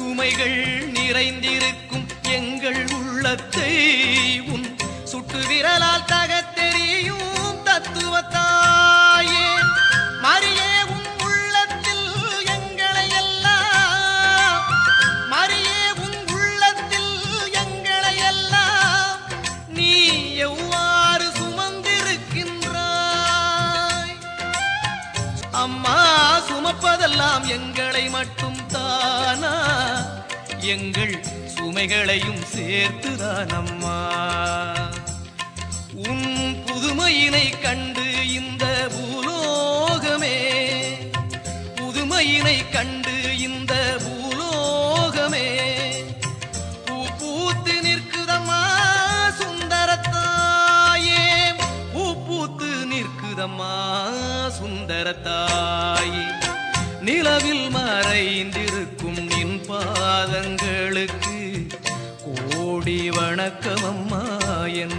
சுமைகள் நிறைந்திருக்கும் எங்கள் உள்ளத்தை உன் சுட்டு விரலால் தகத்தெறியும் தத்துவத்தாயே. மறியே உன் உள்ளத்தில் எங்களை எல்லாம். மறியே உன் உள்ளத்தில் எங்களை எல்லாம். நீ எவ்வாறு சுமந்திருக்கின்றாய்? அம்மா சுமப்பதெல்லாம் எங்களை மட்டும் எங்கள் சுமைகளையும் சேர்த்துதான் அம்மா உன் புதுமையினை கண்டு இந்த பூலோகமே புதுமையினை கண்டு இந்த பூலோகமே. பூ பூத்து நிற்குதம்மா சுந்தரத்தாயே பூ பூத்து நிற்குதம்மா சுந்தரத்தாயே. நிலவில் மறைந்து பாதங்களுக்கு கோடி வணக்கம் அம்மா என்